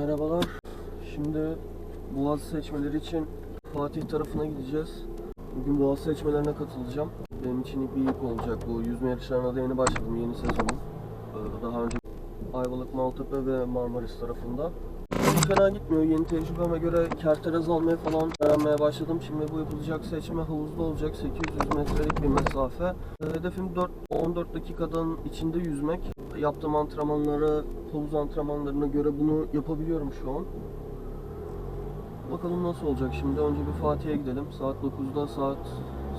Merhabalar. Şimdi Boğaz seçmeleri için Fatih tarafına gideceğiz. Bugün Boğaz seçmelerine katılacağım. Benim için bir ilk olacak bu. Yüzme yarışlarına da yeni başladım. Yeni sezonum. Ee, Daha önce Ayvalık, Maltepe ve Marmaris tarafında. Hiç fena gitmiyor. Yeni tecrübeme göre kerteres almaya falan öğrenmeye başladım. Şimdi bu yapılacak seçme havuzda olacak. 800 metrelik bir mesafe. Ee, Hedefim 4, 14 dakikadan içinde yüzmek. Yaptığım antrenmanlara, havuz antrenmanlarına göre bunu yapabiliyorum şu an. Bakalım nasıl olacak şimdi. Önce bir Fatih'e gidelim. Saat 9'da saat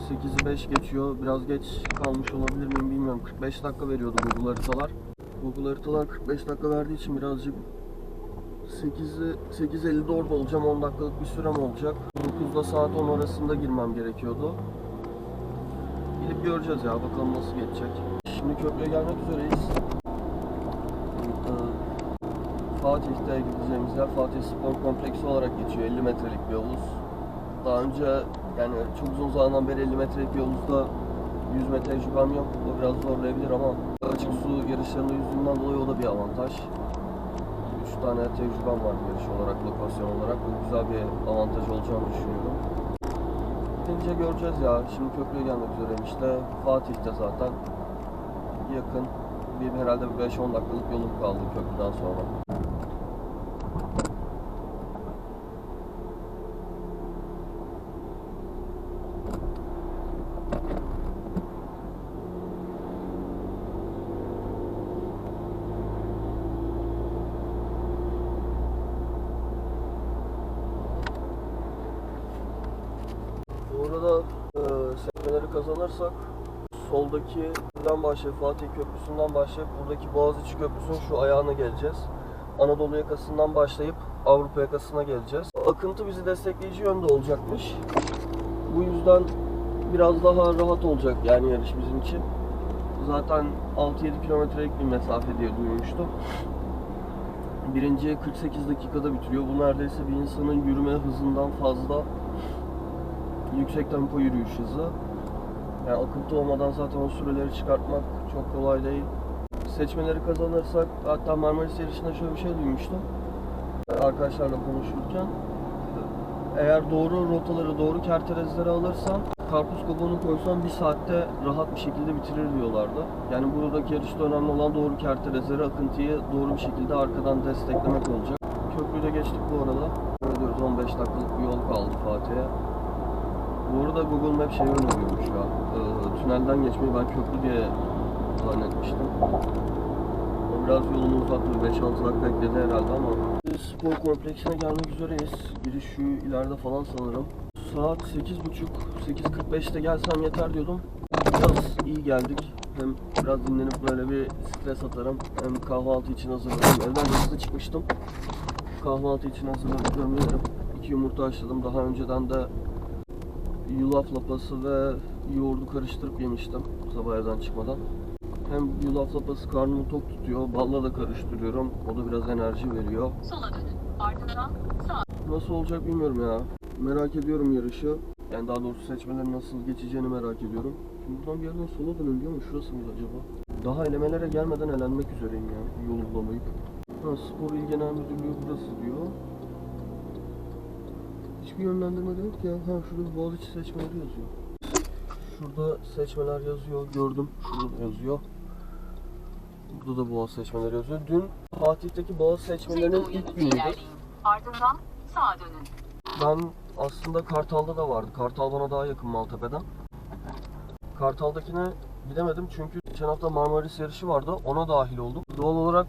8'i 5 geçiyor. Biraz geç kalmış olabilir miyim bilmiyorum. 45 dakika veriyordu Google haritalar. Google haritalar 45 dakika verdiği için birazcık 8'i 8.50'de orada olacağım. 10 dakikalık bir sürem olacak. 9'da saat 10 arasında girmem gerekiyordu. Gidip göreceğiz ya. Bakalım nasıl geçecek. Şimdi köprüye gelmek üzereyiz. Fatih'te gideceğimiz yer Fatih Spor Kompleksi olarak geçiyor. 50 metrelik bir havuz. Daha önce yani çok uzun zamandan beri 50 metrelik bir havuzda yüzme tecrübem yok. O biraz zorlayabilir ama açık su yarışlarında yüzdüğümden dolayı o da bir avantaj. 3 tane tecrübem var yarış olarak, lokasyon olarak. Bu güzel bir avantaj olacağını düşünüyorum. Gidince göreceğiz ya. Şimdi köprüye gelmek üzereyim işte. Fatih'te zaten yakın. Bir herhalde bir 5-10 dakikalık yolum kaldı köprüden sonra. Bu arada e, sekmeleri kazanırsak soldaki buradan başlayıp Fatih Köprüsü'nden başlayıp buradaki Boğaziçi Köprüsü'nün şu ayağına geleceğiz. Anadolu yakasından başlayıp Avrupa yakasına geleceğiz. Akıntı bizi destekleyici yönde olacakmış. Bu yüzden biraz daha rahat olacak yani yarış bizim için. Zaten 6-7 kilometrelik bir mesafe diye duymuştum. Birinciye 48 dakikada bitiriyor. Bu neredeyse bir insanın yürüme hızından fazla yüksek tempo yürüyüş hızı. Yani akıntı olmadan zaten o süreleri çıkartmak çok kolay değil. Seçmeleri kazanırsak, hatta Marmaris yarışında şöyle bir şey duymuştum. Arkadaşlarla konuşurken. Eğer doğru rotaları, doğru kerterezleri alırsan, karpuz kabuğunu koysan bir saatte rahat bir şekilde bitirir diyorlardı. Yani buradaki yarışta önemli olan doğru kerterezleri, akıntıyı doğru bir şekilde arkadan desteklemek olacak. Köprüyü de geçtik bu arada. Böyle diyoruz 15 dakikalık bir yol kaldı Fatih'e. Bu arada Google Maps şey öneriyormuş ya. E, tünelden geçmeyi ben köprü diye zannetmiştim. O biraz yolunu uzattı. 5-6 dakika bekledi herhalde ama. Spor kompleksine gelmek üzereyiz. Biri şu ileride falan sanırım. Saat 8.30 8.45'te gelsem yeter diyordum. Biraz iyi geldik. Hem biraz dinlenip böyle bir stres atarım. Hem kahvaltı için hazırladım. Evden hızlı çıkmıştım. Kahvaltı için hazırladım. Gömleğim. İki yumurta haşladım. Daha önceden de yulaf lapası ve yoğurdu karıştırıp yemiştim sabah evden çıkmadan. Hem yulaf lapası karnımı tok tutuyor, balla da karıştırıyorum. O da biraz enerji veriyor. Sola dönün. Ardından sağ. Nasıl olacak bilmiyorum ya. Merak ediyorum yarışı. Yani daha doğrusu seçmelerin nasıl geçeceğini merak ediyorum. Şimdi buradan bir yerden sola dönün diyor ama şurası mıydı acaba? Daha elemelere gelmeden elenmek üzereyim ya. Yolu bulamayıp. Ha, spor İl Genel Müdürlüğü burası diyor. Hiçbir yönlendirme de yok ya. Ha şurada Boğaziçi seçmeleri yazıyor. Şurada seçmeler yazıyor. Gördüm. Şurada yazıyor. Burada da Boğaz seçmeleri yazıyor. Dün Fatih'teki Boğaz seçmelerinin ilk günüydü. Ardından sağa dönün. Ben aslında Kartal'da da vardı. Kartal bana daha yakın Maltepe'den. Kartal'dakine gidemedim çünkü geçen hafta Marmaris yarışı vardı. Ona dahil oldum. Doğal olarak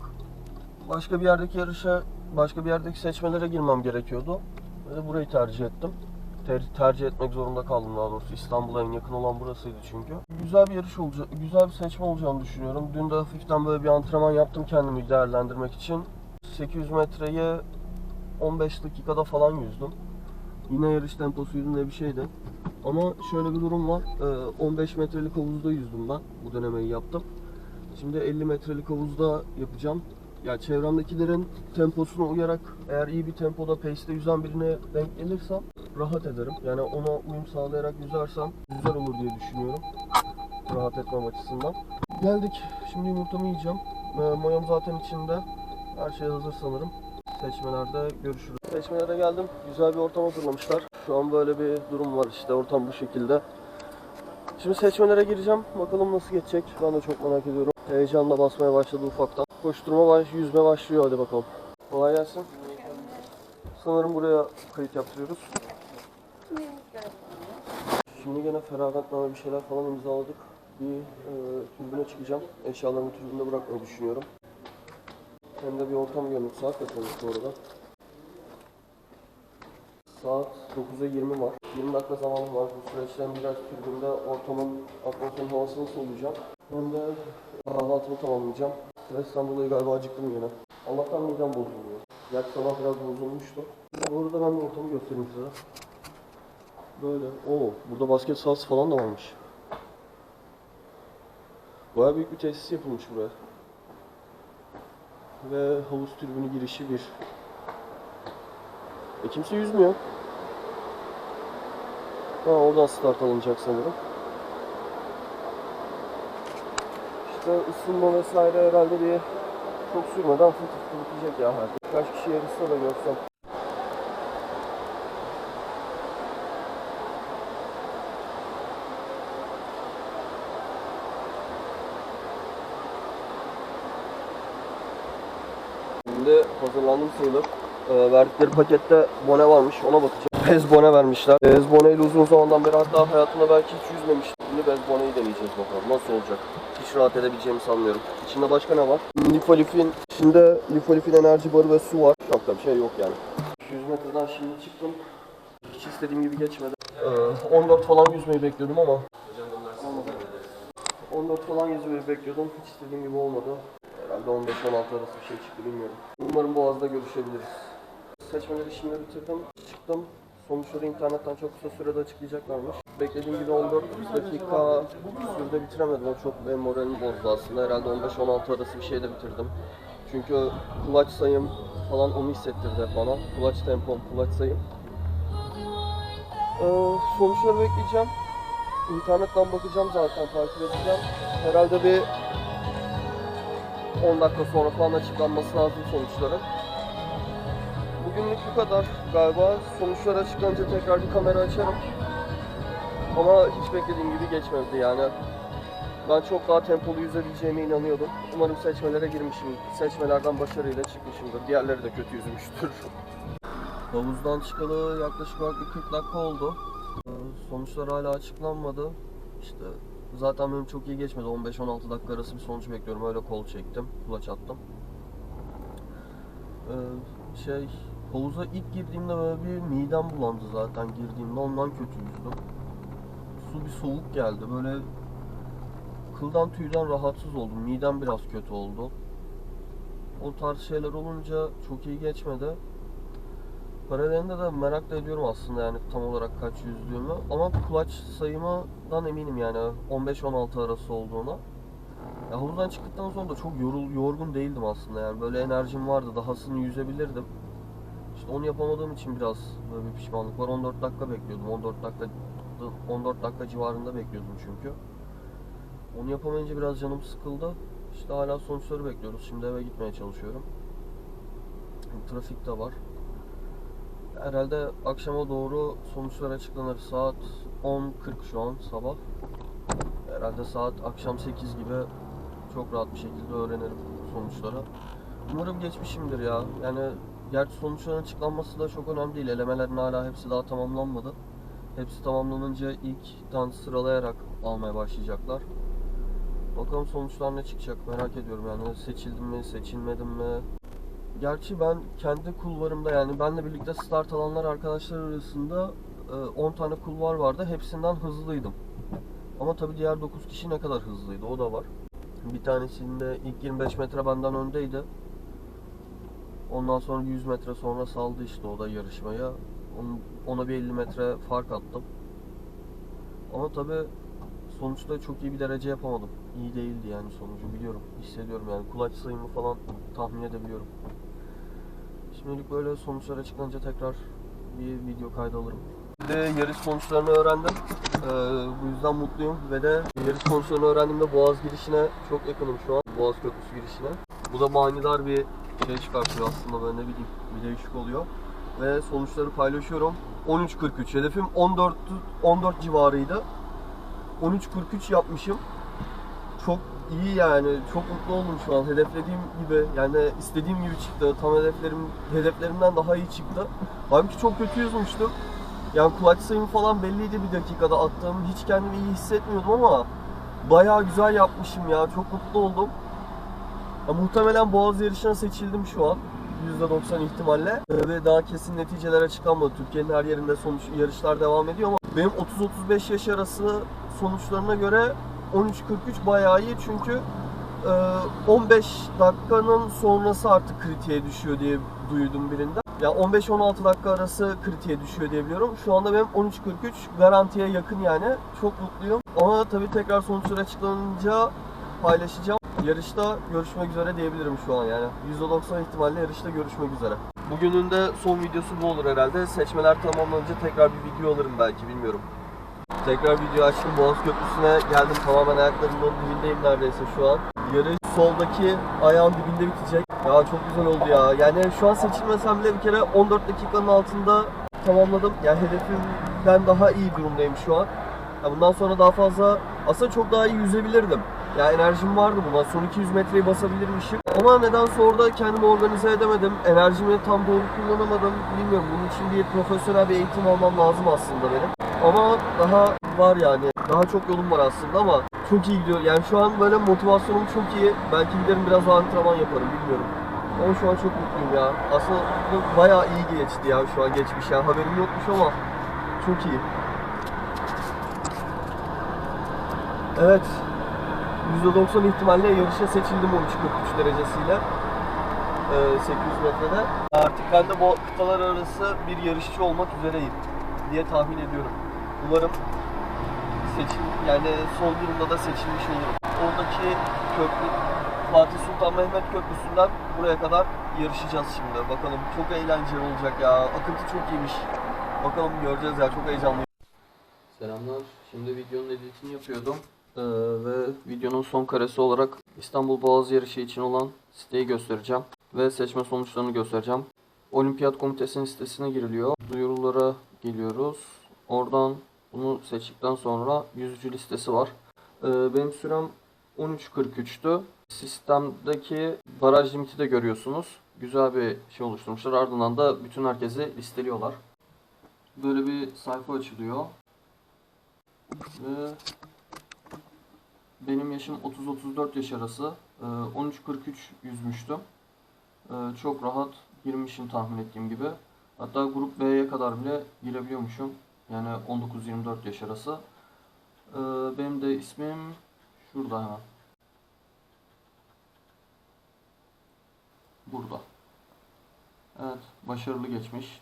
başka bir yerdeki yarışa, başka bir yerdeki seçmelere girmem gerekiyordu. De burayı tercih ettim. Ter- tercih etmek zorunda kaldım daha doğrusu. İstanbul'a en yakın olan burasıydı çünkü. Güzel bir yarış olacak, güzel bir seçme olacağını düşünüyorum. Dün de hafiften böyle bir antrenman yaptım kendimi değerlendirmek için. 800 metreyi 15 dakikada falan yüzdüm. Yine yarış temposuydu ne bir şeydi. Ama şöyle bir durum var. Ee, 15 metrelik havuzda yüzdüm ben. Bu denemeyi yaptım. Şimdi 50 metrelik havuzda yapacağım. Ya çevremdekilerin temposuna uyarak eğer iyi bir tempoda pace'te yüzen birine denk gelirsem rahat ederim. Yani ona uyum sağlayarak yüzersem güzel olur diye düşünüyorum. Rahat etmem açısından. Geldik. Şimdi yumurtamı yiyeceğim. Ee, mayom zaten içinde. Her şey hazır sanırım. Seçmelerde görüşürüz. Seçmelere geldim. Güzel bir ortam hazırlamışlar. Şu an böyle bir durum var işte. Ortam bu şekilde. Şimdi seçmelere gireceğim. Bakalım nasıl geçecek. Ben de çok merak ediyorum. Heyecanla basmaya başladı ufaktan. Koşturma baş, yüzme başlıyor. Hadi bakalım. Kolay gelsin. Sanırım buraya kayıt yaptırıyoruz. Şimdi gene feragatname bir şeyler falan imzaladık. Bir e, tribüne çıkacağım. Eşyalarımı tribünde bırakmayı düşünüyorum. Hem de bir ortam görünüp saat de konuştuk bu arada. Saat 9'a 20 var. 20 dakika zamanım var. Bu süreçten biraz tribünde ortamın atmosferin havasını soluyacağım. Hem de kahvaltımı tamamlayacağım. Stresten dolayı galiba acıktım yine. Allah'tan midem bozulmuyor. Gerçi sabah biraz bozulmuştu. Bu arada ben de ortamı göstereyim size. Böyle. Oo, burada basket sahası falan da varmış. Bayağı büyük bir tesis yapılmış buraya. Ve havuz tribünü girişi bir. E kimse yüzmüyor. Ha oradan start alınacak sanırım. İşte ısınma vesaire herhalde bir çok sürmeden fıt fıt bitecek ya herhalde. Kaç kişi yarışsa da görsem. Şimdi hazırlandım sayılır. Ee, verdikleri pakette bone varmış ona bakacağım. Bez bone vermişler. Bez boneyle uzun zamandan beri hatta hayatımda belki hiç yüzmemiştim. Şimdi bez boneyi deneyeceğiz bakalım nasıl olacak. Hiç rahat edebileceğimi sanmıyorum. İçinde başka ne var? Lifolifin, içinde lifolifin enerji barı ve su var. Çok da bir şey yok yani. 100 metreden şimdi çıktım. Hiç istediğim gibi geçmedi. Ee, 14 falan yüzmeyi bekliyordum ama 14 falan yüzmeyi bekliyordum. Hiç istediğim gibi olmadı. Herhalde 15-16 arası bir şey çıktı bilmiyorum. Umarım Boğaz'da görüşebiliriz. Seçmeleri şimdi bitirdim. Çıktım. Sonuçları internetten çok kısa sürede açıklayacaklarmış. Beklediğim gibi 14 dakika sürede bitiremedim. O çok benim moralimi bozdu aslında. Herhalde 15-16 arası bir şeyde bitirdim. Çünkü kulaç sayım falan onu hissettirdi bana. Kulaç tempom, kulaç sayım. Ee, sonuçları bekleyeceğim. İnternetten bakacağım zaten takip edeceğim. Herhalde bir 10 dakika sonra falan açıklanması lazım sonuçların. Bugünlük bu kadar galiba. Sonuçlar açıklanınca tekrar bir kamera açarım. Ama hiç beklediğim gibi geçmedi yani. Ben çok daha tempolu yüzebileceğime inanıyordum. Umarım seçmelere girmişim. Seçmelerden başarıyla çıkmışımdır. Diğerleri de kötü yüzmüştür. Havuzdan çıkalı yaklaşık olarak bir 40 dakika oldu. Sonuçlar hala açıklanmadı. İşte zaten benim çok iyi geçmedi. 15-16 dakika arası bir sonuç bekliyorum. Öyle kol çektim. Kulaç attım. Ee, şey havuza ilk girdiğimde böyle bir midem bulandı zaten girdiğimde ondan kötü yüzdüm. Su bir soğuk geldi. Böyle kıldan tüyden rahatsız oldum. Midem biraz kötü oldu. O tarz şeyler olunca çok iyi geçmedi. Paralelinde de merak da ediyorum aslında yani tam olarak kaç yüzdüğümü. Ama kulaç sayımından eminim yani 15-16 arası olduğuna. Ya havuzdan çıktıktan sonra da çok yorul, yorgun değildim aslında yani böyle enerjim vardı dahasını yüzebilirdim. İşte onu yapamadığım için biraz böyle bir pişmanlık var. 14 dakika bekliyordum. 14 dakika 14 dakika civarında bekliyordum çünkü. Onu yapamayınca biraz canım sıkıldı. İşte hala sonuçları bekliyoruz. Şimdi eve gitmeye çalışıyorum. Trafik de var. Herhalde akşama doğru sonuçlar açıklanır. Saat 10.40 şu an sabah. Herhalde saat akşam 8 gibi çok rahat bir şekilde öğrenirim sonuçları. Umarım geçmişimdir ya. Yani gerçi sonuçların açıklanması da çok önemli değil. Elemelerin hala hepsi daha tamamlanmadı. Hepsi tamamlanınca ilkten sıralayarak almaya başlayacaklar. Bakalım sonuçlar ne çıkacak merak ediyorum yani seçildim mi seçilmedim mi Gerçi ben kendi kulvarımda yani benle birlikte start alanlar arkadaşlar arasında e, 10 tane kulvar vardı. Hepsinden hızlıydım. Ama tabii diğer 9 kişi ne kadar hızlıydı o da var. Bir tanesinde ilk 25 metre benden öndeydi. Ondan sonra 100 metre sonra saldı işte o da yarışmaya. Ona bir 50 metre fark attım. Ama tabii sonuçta çok iyi bir derece yapamadım. İyi değildi yani sonucu biliyorum. Hissediyorum yani kulaç sayımı falan tahmin edebiliyorum. Şimdilik böyle sonuçlar açıklanınca tekrar bir video kaydı alırım. De yarış sonuçlarını öğrendim. Ee, bu yüzden mutluyum ve de yarış sonuçlarını öğrendiğimde Boğaz girişine çok yakınım şu an. Boğaz Köprüsü girişine. Bu da manidar bir şey çıkartıyor aslında böyle ne bileyim bir değişik oluyor. Ve sonuçları paylaşıyorum. 13.43 hedefim 14 14 civarıydı. 13.43 yapmışım. Çok iyi yani. Çok mutlu oldum şu an. Hedeflediğim gibi yani istediğim gibi çıktı. Tam hedeflerim hedeflerimden daha iyi çıktı. Halbuki çok kötü yüzmüştüm. Yani kulaç sayım falan belliydi bir dakikada attığım. Hiç kendimi iyi hissetmiyordum ama bayağı güzel yapmışım ya. Çok mutlu oldum. Ya, muhtemelen Boğaz yarışına seçildim şu an. %90 ihtimalle. Ee, Ve daha kesin neticeler açıklanmadı. Türkiye'nin her yerinde sonuç yarışlar devam ediyor ama benim 30-35 yaş arası sonuçlarına göre 13.43 bayağı iyi çünkü e, 15 dakikanın sonrası artık kritiğe düşüyor diye duydum birinden. Ya 15-16 dakika arası kritiğe düşüyor diye biliyorum. Şu anda benim 13.43 garantiye yakın yani. Çok mutluyum. Ama tabii tekrar sonuçlar açıklanınca paylaşacağım. Yarışta görüşmek üzere diyebilirim şu an yani. %90 ihtimalle yarışta görüşmek üzere. Bugünün de son videosu bu olur herhalde. Seçmeler tamamlanınca tekrar bir video alırım belki bilmiyorum. Tekrar video açtım Boğaz Köprüsü'ne geldim tamamen ayaklarımın dibindeyim neredeyse şu an. Yarış soldaki ayağın dibinde bitecek. Ya çok güzel oldu ya. Yani şu an seçilmesem bile bir kere 14 dakikanın altında tamamladım. Yani hedefimden daha iyi durumdayım şu an. Ya bundan sonra daha fazla aslında çok daha iyi yüzebilirdim. Ya enerjim vardı buna. Son 200 metreyi basabilirmişim. Ama nedense orada kendimi organize edemedim. Enerjimi tam doğru kullanamadım. Bilmiyorum. Bunun için bir profesyonel bir eğitim almam lazım aslında benim. Ama daha var yani. Daha çok yolum var aslında ama çok iyi gidiyor. Yani şu an böyle motivasyonum çok iyi. Belki giderim biraz daha antrenman yaparım bilmiyorum. Ama şu an çok mutluyum ya. Aslında bayağı iyi geçti ya şu an geçmiş ya. Haberim yokmuş ama çok iyi. Evet. %90 ihtimalle yarışa seçildim 13.43 derecesiyle. Ee, 800 metrede. Artık ben de bu kıtalar arası bir yarışçı olmak üzereyim diye tahmin ediyorum. Umarım seçim yani son durumda da seçilmiş olurum. Oradaki köprü Fatih Sultan Mehmet Köprüsü'nden buraya kadar yarışacağız şimdi. Bakalım çok eğlenceli olacak ya. Akıntı çok iyiymiş. Bakalım göreceğiz ya çok heyecanlıyım. Selamlar. Şimdi videonun editini yapıyordum. Ee, ve videonun son karesi olarak İstanbul Boğaz yarışı için olan siteyi göstereceğim. Ve seçme sonuçlarını göstereceğim. Olimpiyat Komitesi'nin sitesine giriliyor. Duyurulara geliyoruz. Oradan bunu seçtikten sonra yüzücü listesi var. Ee, benim sürem 13.43'tü. Sistemdeki baraj limiti de görüyorsunuz. Güzel bir şey oluşturmuşlar. Ardından da bütün herkesi listeliyorlar. Böyle bir sayfa açılıyor. Ve benim yaşım 30-34 yaş arası. Ee, 13.43 yüzmüştüm. Ee, çok rahat girmişim tahmin ettiğim gibi. Hatta grup B'ye kadar bile girebiliyormuşum. Yani 19-24 yaş arası. Ee, benim de ismim şurada hemen. Burada. Evet, başarılı geçmiş.